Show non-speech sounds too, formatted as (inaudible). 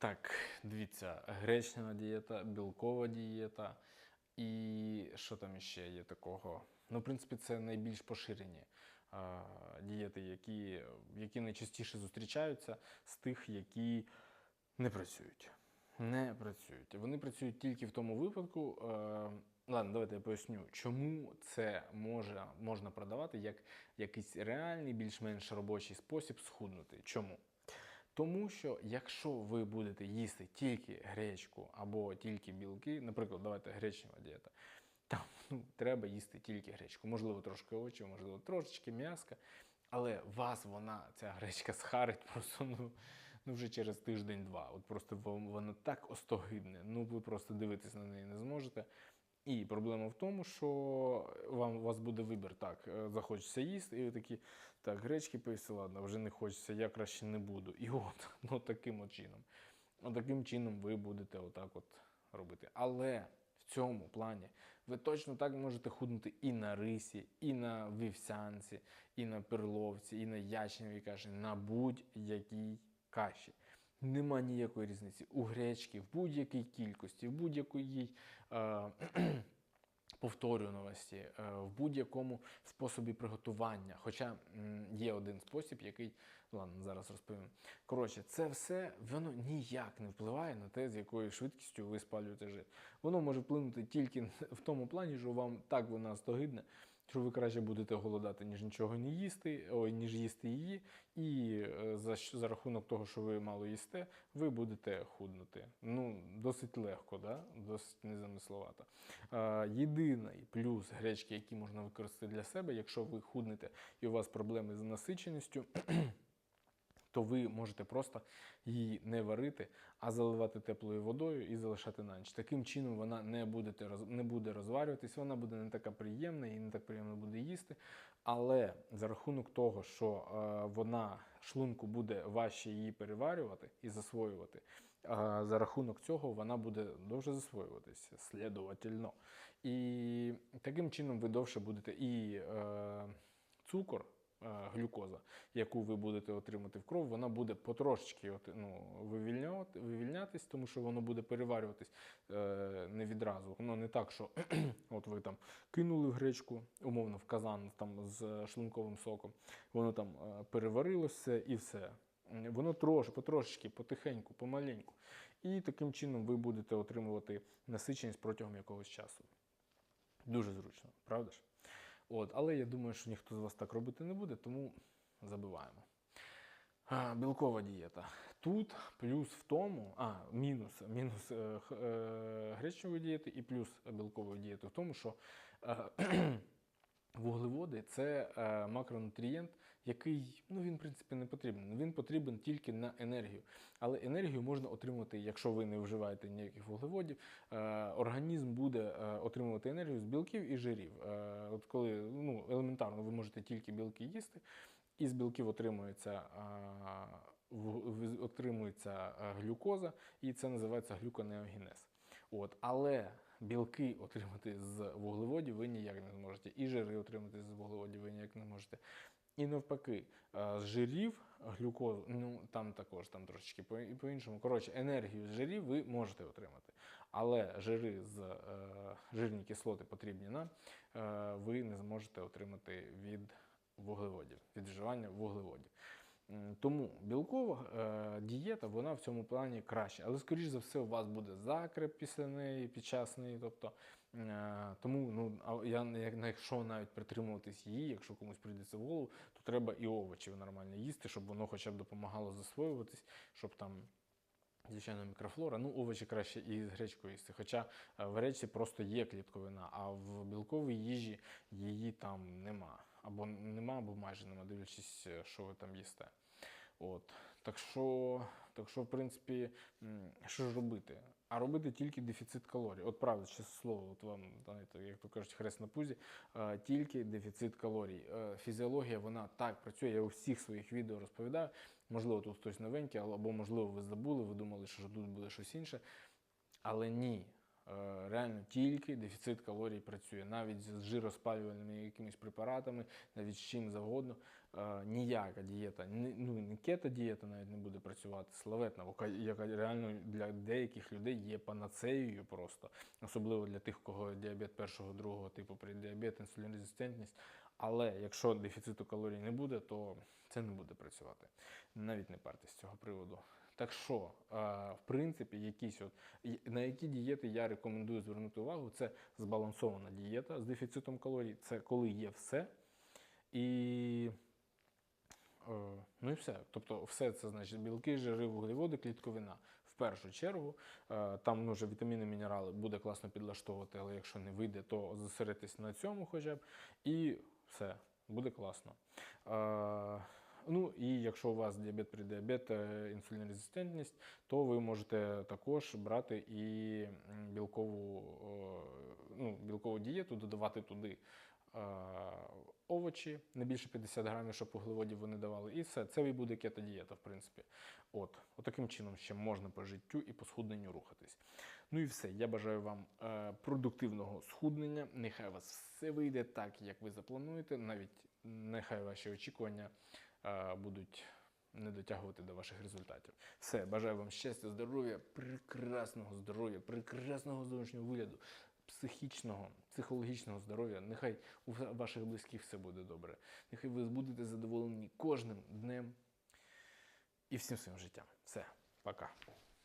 Так, дивіться, гречнева дієта, білкова дієта. І що там ще є такого? Ну, в принципі, це найбільш поширені а, дієти, які, які найчастіше зустрічаються з тих, які не працюють. Не працюють. Вони працюють тільки в тому випадку. Е, ладно, давайте я поясню, чому це може, можна продавати як якийсь реальний, більш-менш робочий спосіб схуднути. Чому? Тому що якщо ви будете їсти тільки гречку або тільки білки, наприклад, давайте гречнева дієта, там ну, треба їсти тільки гречку. Можливо, трошки овочів, можливо, трошечки м'яска. Але вас вона, ця гречка, схарить просто ну, ну вже через тиждень-два. От просто вона так остогидне. Ну ви просто дивитись на неї не зможете. І проблема в тому, що вам у вас буде вибір. Так, е, захочеться їсти, і ви такі, так, гречки поїсти, ладно, вже не хочеться, я краще не буду. І от, (laughs) ну таким от чином. От таким чином ви будете отак от робити. Але в цьому плані ви точно так можете худнути і на рисі, і на вівсянці, і на перловці, і на ячневій каші, на будь-якій каші. Нема ніякої різниці. У гречки в будь-якій кількості, в будь-якій е, (clears throat) повторюваності, е, в будь-якому способі приготування. Хоча м, є один спосіб, який, ладно, зараз розповім. Коротше, це все воно ніяк не впливає на те, з якою швидкістю ви спалюєте жир. Воно може вплинути тільки (laughs) в тому плані, що вам так вона стогидна, що ви краще будете голодати, ніж нічого не їсти, ой, ніж їсти її, і е, за, за рахунок того, що ви мало їсте, ви будете худнути. Ну, досить легко, да? досить незамисловато. Єдиний плюс гречки, який можна використати для себе, якщо ви худнете і у вас проблеми з насиченістю. То ви можете просто її не варити, а заливати теплою водою і залишати на ніч. Таким чином вона не буде, не буде розварюватись, вона буде не така приємна і не так приємно буде їсти. Але за рахунок того, що е, вона шлунку буде важче її переварювати і засвоювати, е, за рахунок цього вона буде довше засвоюватися, слідовательно. І таким чином ви довше будете і е, цукор глюкоза, яку ви будете отримати в кров, вона буде потрошечки ну, вивільнювати, вивільнятись, тому що воно буде переварюватись е, не відразу. Воно не так, що (clears throat) от ви там кинули в гречку, умовно в казан там, з шлунковим соком, воно там е, переварилося і все. Воно трошки, потрошечки, потихеньку, помаленьку. І таким чином ви будете отримувати насиченість протягом якогось часу. Дуже зручно, правда ж? От, але я думаю, що ніхто з вас так робити не буде, тому забиваємо. Білкова дієта. Тут плюс в тому, а, мінус, мінус е, е, гречневої дієти і плюс білкової дієти в тому, що е, вуглеводи це е, макронутрієнт, який ну, він, в принципі, не потрібен. Він потрібен тільки на енергію. Але енергію можна отримати, якщо ви не вживаєте ніяких вуглеводів. Е, організм буде е, отримувати енергію з білків і жирів. Е, от коли ну, елементарно ви можете тільки білки їсти, із білків отримується, в- отримується глюкоза, і це називається глюконеогенез. От, але білки отримати з вуглеводів ви ніяк не зможете, і жири отримати з вуглеводів ви ніяк не можете. І навпаки, з жирів глюкозу, ну там також там трошечки по-іншому. Коротше, енергію з жирів ви можете отримати. Але жири з е, жирні кислоти потрібні нам, е, ви не зможете отримати від вуглеводів, від вживання вуглеводів. Тому білкова е, дієта вона в цьому плані краще, але скоріш за все у вас буде закреп після неї, під час неї. Тобто, е, тому ну, я якщо навіть притримуватись її, якщо комусь прийдеться в голову, то треба і овочі нормально їсти, щоб воно хоча б допомагало засвоюватись, щоб там Звичайно, мікрофлора. Ну, овочі краще і з гречкою їсти. Хоча е, в гречці просто є клітковина, а в білковій їжі її там нема. Або нема, або майже нема, дивлячись, що ви там їсте. От. Так що, так що, в принципі, що ж робити? А робити тільки дефіцит калорій. От правда, чесне слово, от вам, знаєте, як то кажуть, хрест на пузі, тільки дефіцит калорій. Е, Фізіологія, вона так працює. Я у всіх своїх відео розповідаю. Можливо, тут хтось новенький, або можливо, ви забули, ви думали, що тут буде щось інше. Але ні. Е, Реально тільки дефіцит калорій працює, навіть з жироспалювальними якимись препаратами, навіть з чим завгодно. е, ніяка дієта, ну не кето-дієта навіть не буде працювати, славетна, яка- реально для деяких людей є панацеєю просто, особливо для тих, у кого діабет першого, другого типу, преддіабет, інсулінрезистентність. Але якщо дефіциту калорій не буде, то це не буде працювати. Навіть не партись з цього приводу. Так що, е, в принципі, якісь от на які дієти я рекомендую звернути увагу, це збалансована дієта з дефіцитом калорій, це коли є все. І Е, Ну і все. Тобто, все це значить білки, жири, вуглеводи, клітковина. В першу чергу Е, там ну, вже вітаміни, мінерали буде класно підлаштовувати, але якщо не вийде, то зосередитись на цьому хоча б. І все, буде класно. Ну і якщо у вас діабет, преддіабет, е, інсулінрезистентність, то ви можете також брати і білкову, ну, білкову дієту, додавати туди е, овочі, не більше 50 грамів, щоб вуглеводів вони давали. І все, це і буде кето-дієта, в принципі. От, отаким чином ще можна по життю і по схудненню рухатись. Ну і все. Я бажаю вам е, продуктивного схуднення. Нехай у вас все вийде так, як ви заплануєте. Навіть нехай ваші очікування будуть не дотягувати до ваших результатів. Все, бажаю вам щастя, здоров'я, прекрасного здоров'я, прекрасного зовнішнього вигляду, психічного, психологічного здоров'я. Нехай у ваших близьких все буде добре. Нехай ви будете задоволені кожним днем і всім своїм життям. Все, пока.